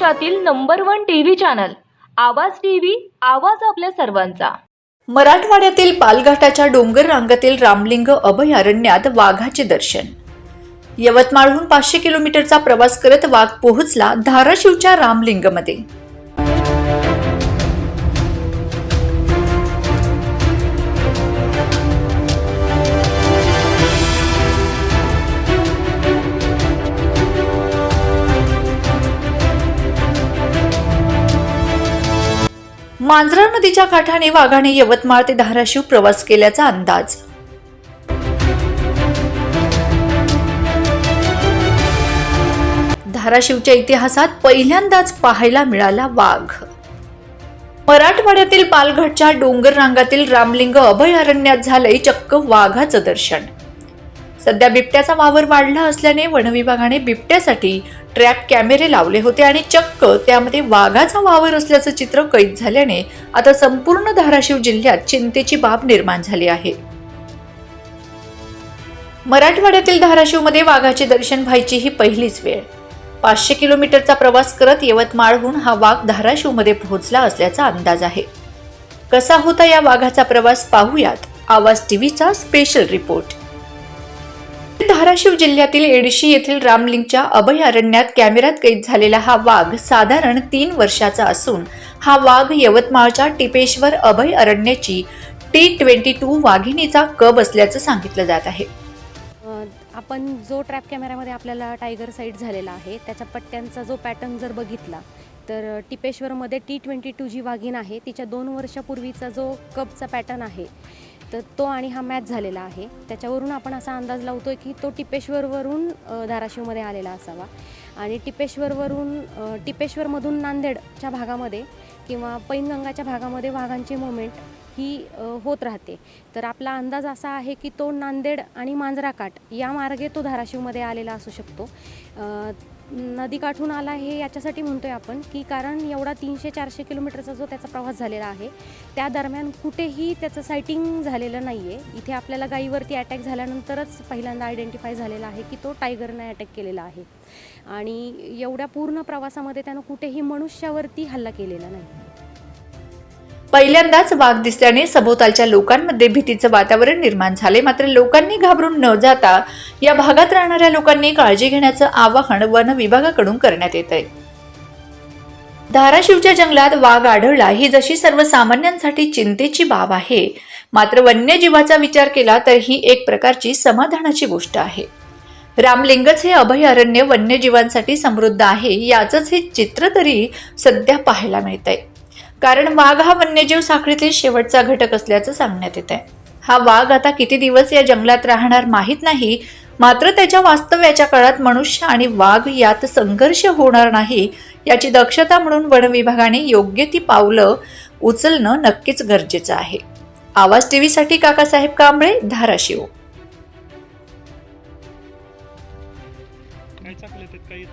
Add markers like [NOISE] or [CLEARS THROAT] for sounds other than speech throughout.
महाराष्ट्रातील number one TV channel. Awaaz TV आवाज आपल्या सर्वांचा. मराठवाड्यातील पालघाटाच्या डोंगर रांगातील रामलिंग अभयारण्यात वाघाचे दर्शन. यवतमाळहून पाचशे किलोमीटरचा प्रवास करत वाघ पोहोचला धाराशिवच्या रामलिंगमध्ये. मांजरा नदीच्या काठाने वाघाने यवतमाळ ते धाराशिव प्रवास केल्याचा अंदाज. धाराशिवच्या इतिहासात पहिल्यांदाच पाहायला मिळाला वाघ. मराठवाड्यातील पालघाटच्या डोंगर रांगातील रामलिंग अभयारण्यात झालंय चक्क वाघाचं दर्शन. सध्या बिबट्याचा वावर वाढला असल्याने वनविभागाने बिबट्यासाठी ट्रॅप कॅमेरे लावले होते आणि चक्क त्यामध्ये वाघाचा वावर असल्याचं चित्र कैद झाल्याने आता संपूर्ण धाराशिव जिल्ह्यात चिंतेची बाब निर्माण झाली आहे. मराठवाड्यातील धाराशिवमध्ये वाघाचे दर्शन व्हायची ही पहिलीच वेळ. पाचशे किलोमीटरचा प्रवास करत यवतमाळहून हा वाघ धाराशिवमध्ये पोहोचला असल्याचा अंदाज आहे. कसा होता या वाघाचा प्रवास पाहूयात. आवाज टीव्हीचा स्पेशल रिपोर्ट. धाराशिव जिल्ह्यातील एडशी येथील रामलिंगच्या अभयारण्यात कॅमेऱ्यात कैद झालेला हा वाघ साधारण तीन वर्षाचा असून हा वाघ यवतमाळच्या टिपेश्वर अभयारण्याची टी ट्वेंटी टू वाघिणीचा कब असल्याचं सांगितलं जात आहे. आपण जो ट्रॅप कॅमेऱ्यामध्ये आपल्याला टायगर साईट झालेला आहे त्याच्या पट्ट्यांचा जो पॅटर्न जर बघितला तर टिपेश्वरमध्ये टी ट्वेंटी टू जी वाघीण आहे तिच्या दोन वर्षापूर्वीचा जो कपचा पॅटर्न आहे तर तो आणि हा मॅच झालेला आहे. त्याच्यावरून आपण असा अंदाज लावतोय की तो टिपेश्वरवरून धाराशिवमध्ये आलेला असावा. आणि टिपेश्वरवरून टिपेश्वरमधून नांदेडच्या भागामध्ये किंवा पैनगंगाच्या भागामध्ये वाघांची मुवमेंट ही होत राहते. तर आपला अंदाज असा आहे की तो नांदेड आणि मांजराकाठ या मार्गे तो धाराशिवमध्ये आलेला असू शकतो. नदीकाठून आला हे याच्यासाठी म्हणतो आहे आपण की कारण एवढा तीनशे चारशे किलोमीटरचा जो त्याचा प्रवास झालेला आहे त्या दरम्यान कुठेही त्याचं सायटिंग झालेलं नाही आहे इथे आपल्याला गाईवरती अटॅक झाल्यानंतरच पहिल्यांदा आयडेंटिफाय झालेला आहे की तो टायगरने अटॅक केलेला आहे. आणि एवढ्या पूर्ण प्रवासामध्ये त्यानं कुठेही मनुष्यावरती हल्ला केलेला नाही. पहिल्यांदाच वाघ दिसल्याने सभोवतालच्या लोकांमध्ये भीतीचं वातावरण निर्माण झाले. मात्र लोकांनी घाबरून न जाता या भागात राहणाऱ्या लोकांनी काळजी घेण्याचं आवाहन वन विभागाकडून करण्यात येत आहे. धाराशिवच्या जंगलात वाघ आढळला. ही जशी सर्वसामान्यांसाठी चिंतेची बाब आहे मात्र वन्यजीवाचा विचार केला तर ही एक प्रकारची समाधानाची गोष्ट आहे. रामलिंगच हे अभयारण्य वन्यजीवांसाठी समृद्ध आहे याचंच हे चित्र तरी सध्या पाहायला मिळतंय. कारण वाघ हा वन्यजीव साखळीतील शेवटचा घटक असल्याचं सांगण्यात येत आहे हा वाघ आता किती दिवस या जंगलात राहणार माहीत नाही मात्र त्याच्या वास्तव्याच्या काळात मनुष्य आणि वाघ यात संघर्ष होणार नाही याची दक्षता म्हणून वन विभागाने योग्य ती पावलं उचलणं नक्कीच गरजेचं आहे. आवाज टीव्हीसाठी काकासाहेब कांबळे धाराशिव. काय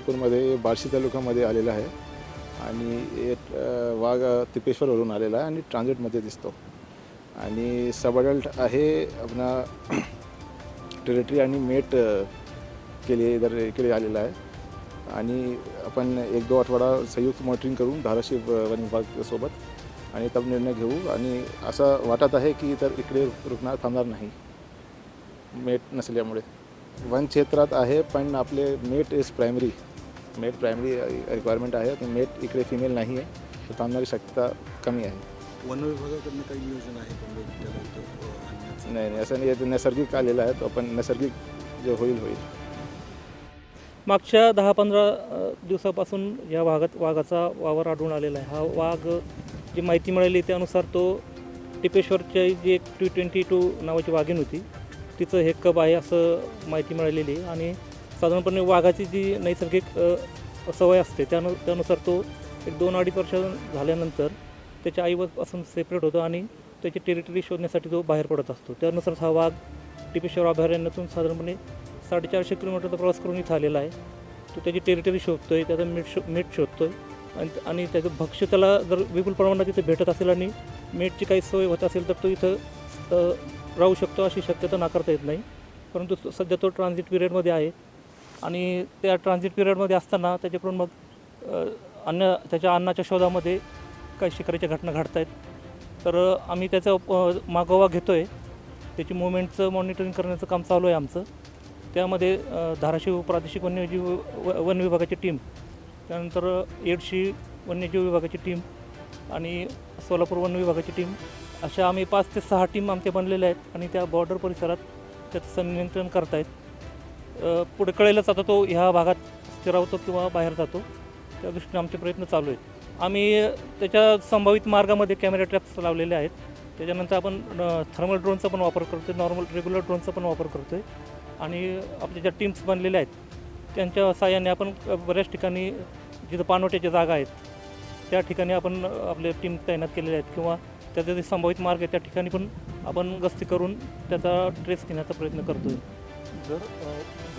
चाकले सोलापूरमध्ये बार्शी तालुक्यामध्ये आलेला आहे. आणि एक वाघ तिपेश्वरवरून आलेला आहे आणि ट्रान्झिटमध्ये दिसतो. आणि सबअडल्ट आहे आपला [CLEARS THROAT] टेरिटरी आणि मेट केले इधर इकडे आलेला आहे. आणि आपण एक दो आठवडा संयुक्त मॉनिटरिंग करून धाराशिव वन विभागासोबत आणि तब निर्णय घेऊ. आणि असं वाटत आहे की तर इकडे रुकणार थांबणार नाही मेट नसल्यामुळे. वन क्षेत्रात आहे पण आपले meat is primary meat primary requirement आहे आणि मेट इकडे फिमेल नाही आहे तर थांबणारी शक्यता कमी आहे. वन विभागाकडनं काही नियोजन आहे म्हणजे? नाही नाही असं नाही आहे, ते नैसर्गिक आलेला आहे तो आपण नैसर्गिक जे होईल होईल. मागच्या दहा पंधरा दिवसापासून या भागात वाघाचा वावर आढळून आलेला आहे. हा वाघ जी माहिती मिळाली त्यानुसार तो टिपेश्वरची जी एक टी ट्वेंटी टू नावाची वाघीण होती तिचं हे कब आहे असं माहिती मिळालेली आहे. आणि साधारणपणे वाघाची जी नैसर्गिक सवय असते त्यानु त्यानुसार तो एक दोन अडीच वर्ष झाल्यानंतर त्याच्या आईवरपासून सेपरेट होतो आणि त्याची टेरिटरी शोधण्यासाठी तो बाहेर पडत असतो. त्यानुसार हा वाघ टिपेश्वर अभयारण्यातून साधारणपणे साडेचारशे किलोमीटरचा प्रवास करून इथं आलेला आहे. तो त्याची टेरिटरी शोधतो आहे त्याचं मीठ शो मीठ शोधतो आहे आणि आणि त्याचं भक्ष्य त्याला जर विपुल प्रमाणात इथे भेटत असेल आणि मीठची काही सोय होत असेल तर तो इथं राहू शकतो अशी शक्यता नाकारता येत नाही. परंतु सध्या तो ट्रान्झिट पिरियडमध्ये आहे. आणि त्या ट्रान्झिट पिरियडमध्ये असताना त्याच्याकडून मग अन्न त्याच्या अन्नाच्या शोधामध्ये काही शिकारीच्या घटना घडत आहेत तर आम्ही त्याचा मागोवा घेतो आहे त्याची मुवमेंटचं मॉनिटरिंग करण्याचं काम चालू आहे आमचं. त्यामध्ये धाराशिव प्रादेशिक वन्यजीव व वन विभागाची टीम त्यानंतर एडशी वन्यजीव विभागाची टीम आणि सोलापूर वन विभागाची टीम अशा आम्ही पाच ते सहा टीम आमच्या बनलेल्या आहेत आणि त्या बॉर्डर परिसरात त्याचं संनियंत्रण करतायत. आहेत पुढे कळेलच आता तो ह्या भागात स्थिरावतो किंवा बाहेर जातो. त्या दृष्टीने आमचे प्रयत्न चालू आहेत. आम्ही त्याच्या संभावित मार्गामध्ये कॅमेरा ट्रॅप्स लावलेले आहेत. त्याच्यानंतर आपण थर्मल ड्रोनचा पण वापर करतो नॉर्मल रेग्युलर ड्रोनचा पण वापर करतो आहे आणि आपल्या ज्या टीम्स बनलेल्या आहेत त्यांच्या साह्याने आपण बऱ्याच ठिकाणी जिथं पाणवट्याच्या जागा आहेत त्या ठिकाणी आपण आपले टीम तैनात केलेल्या आहेत किंवा त्याचे जे संभावित मार्ग आहे त्या ठिकाणी पण आपण गस्ती करून त्याचा ट्रेस घेण्याचा प्रयत्न करतो आहे जर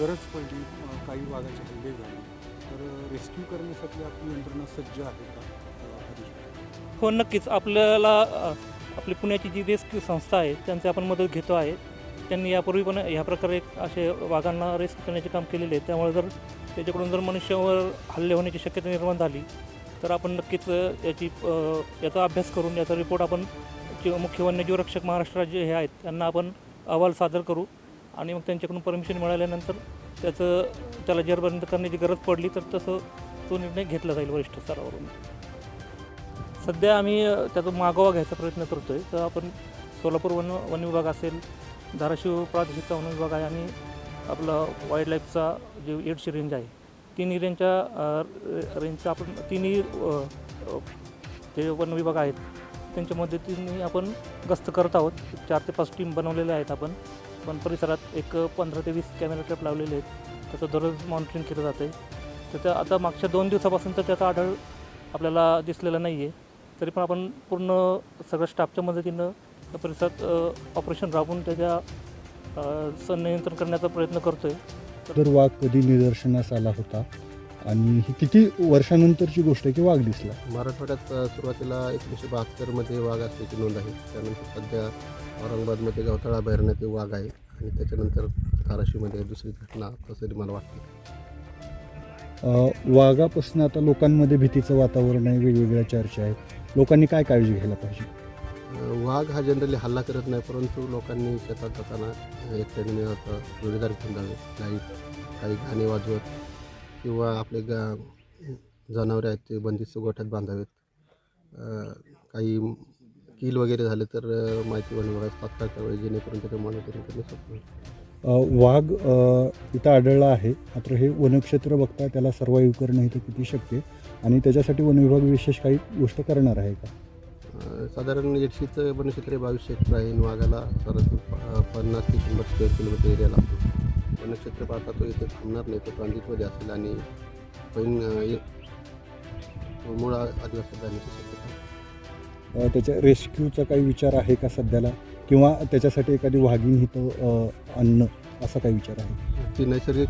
गरज पडली काही वाघाचे हल्ले झाले. तर रेस्क्यू करण्यासाठी आपली यंत्रणा सज्ज आहे का? हो नक्कीच. आपल्याला आपली पुण्याची जी रेस्क्यू संस्था आहे त्यांची आपण मदत घेतो आहे. त्यांनी यापूर्वी पण ह्या प्रकारे असे वाघांना रेस्क्यू करण्याचे काम केलेले आहे. त्यामुळे जर त्याच्याकडून जर मनुष्यावर हल्ले होण्याची शक्यता निर्माण झाली तर आपण नक्कीच याची याचा अभ्यास करून याचा रिपोर्ट आपण जे मुख्य वन्यजीव रक्षक महाराष्ट्र राज्य हे आहेत त्यांना आपण अहवाल सादर करू. आणि मग त्यांच्याकडून परमिशन मिळाल्यानंतर त्याचं त्याला जेरबंद करण्याची गरज पडली तर तसं तो निर्णय घेतला जाईल वरिष्ठ स्तरावरून. सध्या आम्ही त्याचा मागोवा घ्यायचा प्रयत्न करतो आहे तर आपण सोलापूर वन वन विभाग असेल धाराशिव प्रादेशिकचा वन विभाग आहे आणि आपला वाईल्ड लाईफचा जे एडशी रेंज आहे तिन्ही रेंजच्या रेंजचा आपण तिन्ही जे वन विभाग आहेत त्यांच्या मदतीने आपण गस्त करत आहोत. चार ते पाच टीम बनवलेल्या आहेत आपण. पण परिसरात एक पंधरा ते वीस कॅमेरा ट्रॅप लावलेले आहेत. त्याचं दररोज मॉनिटरिंग केलं जातं आहे तर त्या आता मागच्या दोन दिवसापासून तर त्याचा आढळ आपल्याला दिसलेला नाही आहे तरी पण आपण पूर्ण सगळ्या स्टाफच्या मदतीनं त्या परिसरात ऑपरेशन राबवून त्याच्या नियंत्रण करण्याचा प्रयत्न करतो आहे तर वाघ कधी निदर्शनास आला होता? आणि ही किती वर्षानंतरची गोष्ट आहे की वाघ दिसला? मराठवाड्यात अ, सुरुवातीला एकोणीसशे बहात्तरमध्ये वाघ असल्याची नोंद आहे. त्यानंतर सध्या औरंगाबादमध्ये गवताळा अभयारण्यात वाघ आहे आणि त्याच्यानंतर धाराशिवमध्ये दुसरी घटना असं तरी मला वाटतं. अ, वाघापासून आता लोकांमध्ये भीतीचं वातावरण आहे वेगवेगळ्या चर्चा आहेत. लोकांनी काय काळजी घ्यायला पाहिजे? अ, वाघ हा जनरली हल्ला करत नाही परंतु लोकांनी शेतात जाताना एकट्याने जोडीदार घेऊन जावे लाइट काही गाणे वाजवत किंवा आपले गा जनावरे आहेत ते बंदिस्त गोठ्यात बांधावेत. काही कील वगैरे झाले तर माहिती वन विभागात तात्काळ करावे जेणेकरून त्याचं मॉनिटरिंग करणे सोपं होईल. अ, वाघ इथं आढळला आहे. मात्र हे वनक्षेत्र बघता त्याला सर्वाईव्ह करणं इथं किती शक्य आणि त्याच्यासाठी वन विभाग विशेष काही गोष्ट करणार आहे का? साधारण एडशीचं वनक्षेत्र बावीसशे हेक्टर आहे वाघाला प- पन्नास ते शंभर स्क्वेअर किलोमीटर एरिया लागतो. वनक्षेत्र पाहता तो इथे थांबणार नाही तो ट्रान्झिटमध्ये असेल आणि पण तो मूळ आदिवासी जाण्याची शक्यता त्याच्या रेस्क्यूचा काही विचार आहे का सध्याला? किंवा त्याच्यासाठी एखादी वाघीण इथं अ, आणणं असा काही विचार आहे? ती नैसर्गिक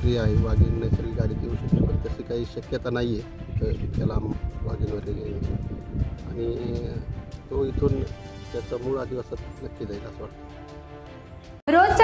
क्रिया आहे. वाघीण नैसर्गिक आली येऊ शकते पण तशी काही शक्यता नाही आहे लांब वाघीणवर. आणि तो इथून त्याचा मूळ आदिवासात नक्की जाईल असं वाटतं. रोजच्या